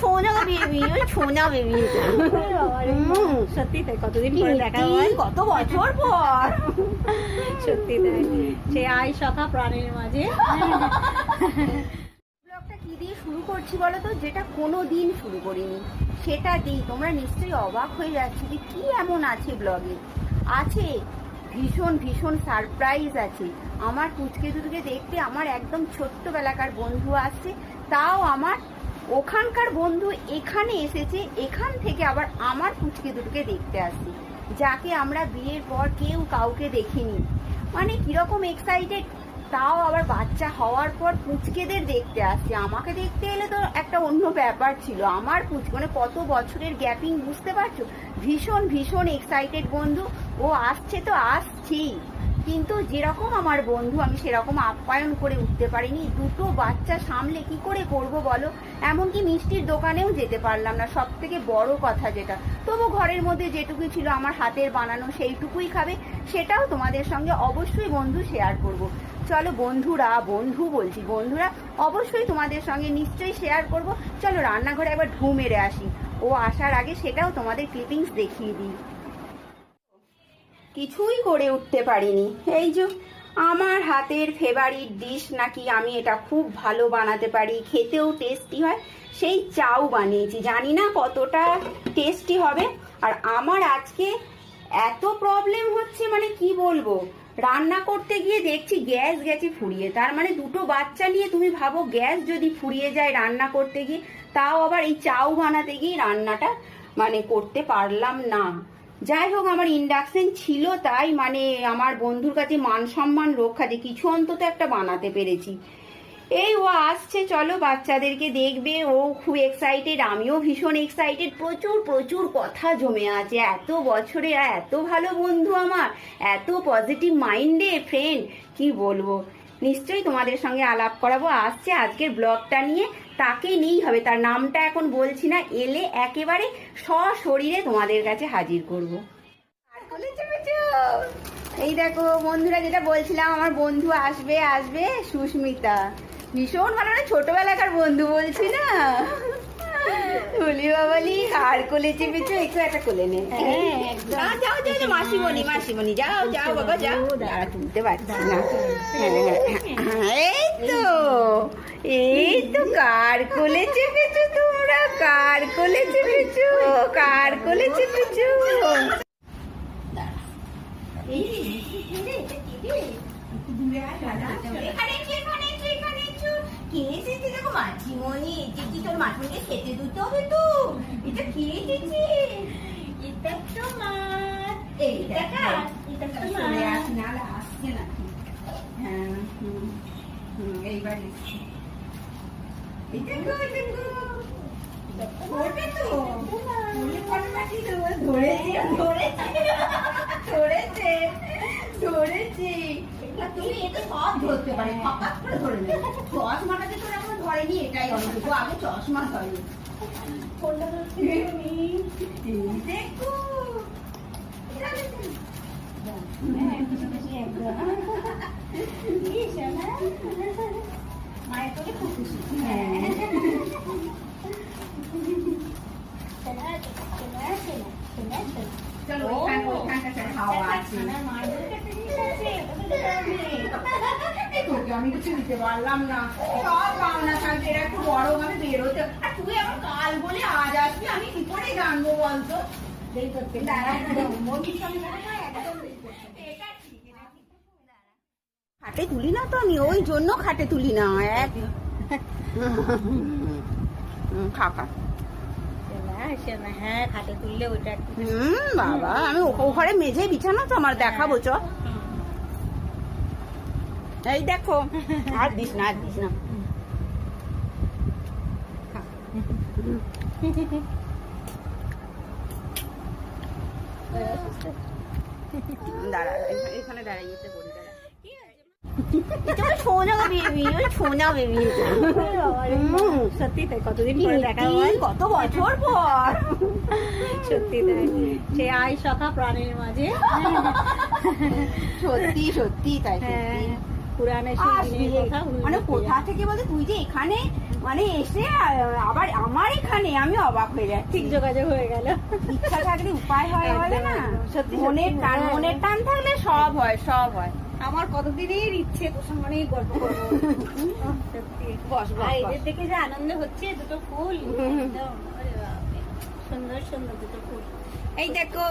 সোনা বেবি ওই সোনা বেবি সত্যি তাই কতদিন পরে দেখা হয় কত বছর পর সত্যি তাই সে আই সখা প্রাণের মাঝে ব্লগটা কি দিয়ে শুরু করছি বলো তো যেটা কোনো দিন শুরু করিনি। সেটা দিই তোমরা নিশ্চয়ই অবাক হয়ে যাচ্ছে যে কি এমন আছে ব্লগে আছে ভীষণ ভীষণ সারপ্রাইজ আছে। আমার পুচকে দুটোকে দেখতে আমার একদম ছোট্টবেলাকার বন্ধু আসছে তাও আমার ওখানকার বন্ধু এখানে এসেছে, এখান থেকে আবার আমার পুচকে দুটোকে দেখতে আসছে, যাকে আমরা বিয়ের পর কেউ কাউকে দেখিনি। মানে কীরকম এক্সাইটেড তাও আবার বাচ্চা হওয়ার পর পুচকেদের দেখতে আসছে। আমাকে দেখতে এলে তো একটা অন্য ব্যাপার ছিল। আমার পুচকে মানে কত বছরের গ্যাপিং বুঝতে পারছ? ভীষণ ভীষণ এক্সাইটেড বন্ধু। ও আসছে তো আসছেই। কিন্তু যেরকম আমার বন্ধু, আমি সেরকম আপ্যায়ন করে উঠতে পারিনি। দুটো বাচ্চা সামলে কি করে করব বলো? এমনকি মিষ্টির দোকানেও যেতে পারলাম না। সব থেকে বড় কথা যেটা। তবু ঘরের মধ্যে যেটুকু ছিল আমার হাতের বানানো সেইটুকুই খাবে, সেটাও তোমাদের সঙ্গে অবশ্যই বন্ধু শেয়ার করব। চলো বন্ধুরা, বন্ধু বলছি, বন্ধুরা, অবশ্যই তোমাদের সঙ্গে নিশ্চয়ই শেয়ার করব। চলো রান্নাঘরে একবার ঢু মেরে আসি। ও আসার আগে সেটাও তোমাদের ক্লিপিংস দেখিয়ে দিই। কিছুই করে উঠতে পারিনি। এই যে, আমার হাতের ফেভারিট ডিশ নাকি আমি এটা খুব ভালো বানাতে পারি, খেতেও টেস্টি হয়, সেই চাউ বানিয়েছি। জানি না কতটা টেস্টি হবে। আর আমার আজকে এত প্রবলেম হচ্ছে মানে কি বলব? রান্না করতে গিয়ে দেখছি গ্যাস গেছে ফুরিয়ে। তার মানে দুটো বাচ্চা নিয়ে তুমি ভাবো গ্যাস যদি ফুরিয়ে যায় রান্না করতে গিয়ে, তাও আবার এই চাউ বানাতে গিয়ে রান্নাটা মানে করতে পারলাম না। যাই হোক, আমার ইন্ডাকশন ছিল তাই মানে আমার বন্ধুর কাছে মান সম্মান রক্ষাতে কিছু অন্তত একটা বানাতে পেরেছি। এই ও আসছে, চলো বাচ্চাদেরকে দেখবে, ও খুব এক্সাইটেড আমিও ভীষণ এক্সাইটেড প্রচুর প্রচুর কথা জমে আছে। এত বছরে, এত ভালো বন্ধু আমার, এত পজিটিভ মাইন্ডে ফ্রেন্ড কি বলব? নিশ্চয়ই তোমাদের সঙ্গে আলাপ করাবো। আসছে আজকের ব্লগটা নিয়ে। তাকে নিয়েই হবে। তার নামটা এখন বলছি না এলে একেবারে সশরীরে তোমাদের কাছে হাজির করব। এই দেখো বন্ধুরা যেটা বলছিলাম আমার বন্ধু আসবে আসবে সুস্মিতা। ভীষণ ভালো না? ছোটবেলাকার বন্ধু বলছি না? তুলি বাবালি কার কোলে চেপেছো একটু একটা কোলে নে। হ্যাঁ। যাও যাও যাও মাসিমণি মাসিমণি যাও যাও বাবা যাও। দাঁড়া তুলতে পারছি না। হ্যাঁ, হ্যাঁ, এই তো! এই তো কার কোলে চেপেছো তোমরা কার কোলে চেপেছো কার কোলে চেপেছো কে এসেছে দেখো মাছিমণি এসেছি তোর মাছমণিকে খেতে দিতে হবে তো এটা কে এসেছে এটা তো এই দেখা এটা তো না আসছে না হ্যাঁ হুম এইবার এসছে। তো? ধরেছে ধরেছে। ধরেছে ধরেছে। আর তুমি এটা সব ধরতে পারে। ফকাত করে ধরে নেবে। চশমাটাতে তোর এখন ধরেনি এটাই অনেক আগে চশমা ধরে তুমি? এই দেখো। দেখো। চলো আছে। এই তোকে আমি কিছু দিতে পারলাম না সব পাওনা থাকবে এরা একটু বড় ভাবে বেরোতে আর তুই আমার কাল বলে আজ আসবি আমি কি করে জানব বলতো দেরি করতে দাঁড়া, মন্দির সঙ্গে খাটে তুলি না তো আমি, ওই জন্য খাটে তুলি না, এক। খাকা মেঝে বিছানা তো, আমার দেখাবো, চ। এই দেখো, আর দিস না, আর দিস না। দাঁড়া এখানে- এখানে দাঁড়াই যেতে বলি দাঁড়া। এটা আমার সোনা বেবি ওই সোনা বেবি হুম। সত্যি তাই কতদিন পরে দেখা হয়? কত বছর পর? সত্যি তাই সে সখা প্রাণের মাঝে। সত্যি সত্যি তাই হ্যাঁ। কথা মানে কোথা থেকে বলতে? তুই যে এখানে মানে এসে আবার আমার এখানে আমি অবাক হয়ে যাচ্ছি ঠিক যোগাযোগ হয়ে গেল। ইচ্ছা থাকলে উপায় হয় বলে না? সত্যি, মনের টান হ্যাঁ। মনের টান থাকলে সব হয় সব হয়। আমার কতদিনের ইচ্ছে তোর সঙ্গে অনেক গল্প করব। সত্যি। বস, বস, এদের দেখে যে আনন্দ হচ্ছে দুটো ফুল। সুন্দর সুন্দর দুটো ফুল। এই দেখো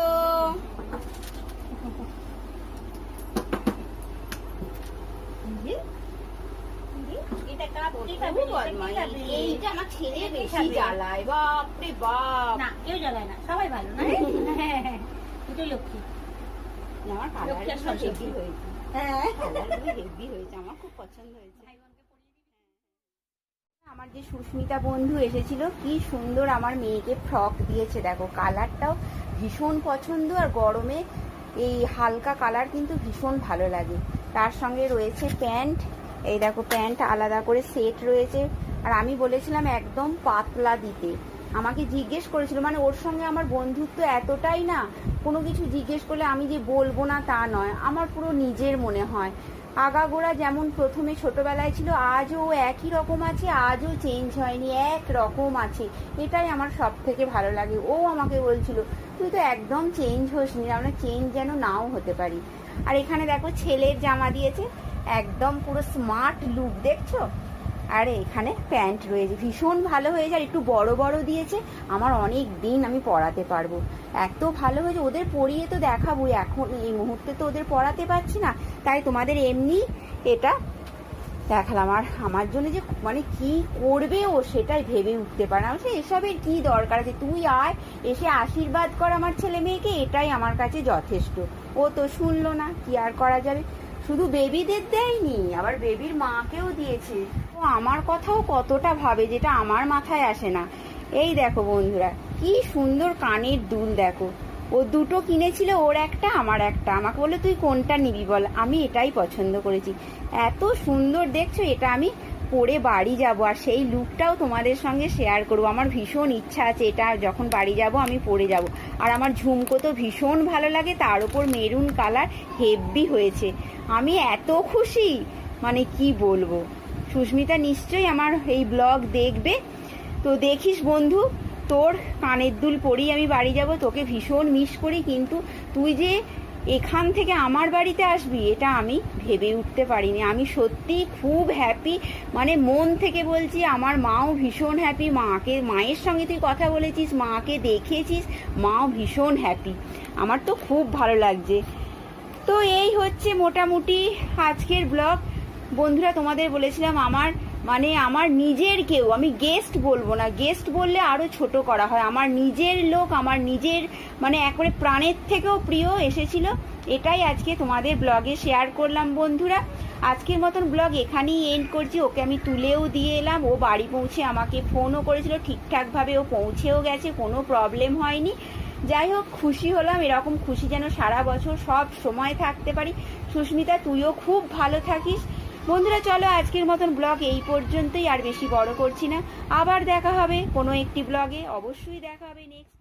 এটা কাপ কে খুব খাবে? বদমাইশ। এটা কে খাবে? এইটা আমার ছেলে বেশি খাবে? জ্বালায় বাপরে বাপ। না কেউ জ্বালায় না সবাই ভালো না? হ্যাঁ লক্ষ্মী। আমার কালার সরস্বতী। হেভি হয়েছে। হেভি হয়েছে আমার খুব পছন্দ হয়েছে। আমার যে সুস্মিতা বন্ধু এসেছিল কি সুন্দর আমার মেয়েকে ফ্রক দিয়েছে দেখো কালারটাও ভীষণ পছন্দ আর গরমে এই হালকা কালার কিন্তু ভীষণ ভালো লাগে। তার সঙ্গে রয়েছে প্যান্ট এই দেখো প্যান্ট আলাদা করে সেট রয়েছে। আর আমি বলেছিলাম একদম পাতলা দিতে। আমাকে জিজ্ঞেস করেছিল মানে ওর সঙ্গে আমার বন্ধুত্ব এতটাই না, কোনো কিছু জিজ্ঞেস করলে আমি যে বলব না তা নয়, আমার পুরো নিজের মনে হয়। আগাগোড়া যেমন প্রথমে ছোটবেলায় ছিল, আজও একই রকম আছে, আজও চেঞ্জ হয়নি, এক রকম আছে। এটাই আমার সব থেকে ভালো লাগে। ও আমাকে বলছিল, তুই তো একদম চেঞ্জ হোসনি, আমরা চেঞ্জ যেন নাও হতে পারি। আর এখানে দেখো ছেলের জামা দিয়েছে। একদম পুরো স্মার্ট লুক দেখছ? আর, এখানে প্যান্ট রয়েছে। ভীষণ ভালো হয়েছে আর একটু বড় বড় দিয়েছে। আমার অনেক দিন আমি পড়াতে পারব। এত ভালো হয়েছে। ওদের পরিয়ে তো দেখাবো এখন এই মুহূর্তে তো ওদের পড়াতে পারছি না। তাই তোমাদের এমনি এটা দেখালাম। আর আমার জন্য যে মানে কি করবে ও সেটাই ভেবে উঠতে পারে আমি এসবের কি দরকার আছে? তুই আয়, এসে আশীর্বাদ কর আমার ছেলে মেয়েকে। এটাই আমার কাছে যথেষ্ট। ও তো শুনলো না, কি আর করা যাবে? শুধু বেবিদের দেয়নি, আবার বেবির মাকেও দিয়েছে। ও আমার কথাও কতটা ভাবে যেটা আমার মাথায় আসে না। এই দেখো বন্ধুরা, কি সুন্দর কানের দুল দেখো। ও দুটো কিনেছিল, ওর একটা, আমার একটা। আমাকে বলে তুই কোনটা নিবি বল? আমি এটাই পছন্দ করেছি। এত সুন্দর, দেখছ, এটা আমি পরে বাড়ি যাব আর সেই লুকটাও তোমাদের সঙ্গে শেয়ার করব। আমার ভীষণ ইচ্ছা আছে এটা যখন বাড়ি যাব আমি পরে যাব। আর আমার ঝুমকো তো ভীষণ ভালো লাগে, তার উপর মেরুন কালার হেভি হয়েছে। আমি এত খুশি! মানে কি বলব? সুস্মিতা নিশ্চয়ই আমার এই ব্লগ দেখবে। তো দেখিস বন্ধু, তোর কানের দুল পরেই আমি বাড়ি যাব, তোকে ভীষণ মিস করি। কিন্তু তুই যে এখান থেকে আমার বাড়িতে আসবি, এটা আমি ভেবে উঠতে পারিনি। আমি সত্যি খুব হ্যাপি মানে মন থেকে বলছি আমার মাও ভীষণ হ্যাপি মাকে, মায়ের সঙ্গে তুই কথা বলেছিস, মাকে দেখেছিস, মাও ভীষণ হ্যাপি আমার তো খুব ভালো লাগছে। তো এই হচ্ছে মোটামুটি আজকের ব্লগ বন্ধুরা, তোমাদের বলেছিলাম আমার মানে আমার নিজের কেউ, আমি গেস্ট বলব না। গেস্ট বললে আরও ছোট করা হয়। আমার নিজের লোক, আমার নিজের মানে একবারে প্রাণের থেকেও প্রিয় এসেছিল। এটাই আজকে তোমাদের ব্লগে শেয়ার করলাম বন্ধুরা। আজকের মতন ব্লগ এখানেই এন্ড করছি। ওকে আমি তুলেও দিয়ে এলাম। ও বাড়ি পৌঁছে আমাকে ফোনও করেছিল। ঠিকঠাকভাবে ও পৌঁছেও গেছে। কোনো প্রবলেম হয়নি। যাই হোক, খুশি হলাম। এরকম খুশি যেন সারা বছর সব সময় থাকতে পারি। সুস্মিতা, তুইও খুব ভালো থাকিস। বন্ধুরা, চলো আজকের মতন ব্লগ এই পর্যন্তই, আর বেশি বড় করছি না। আবার দেখা হবে কোনো একটি ব্লগে। অবশ্যই দেখা হবে। নেক্সট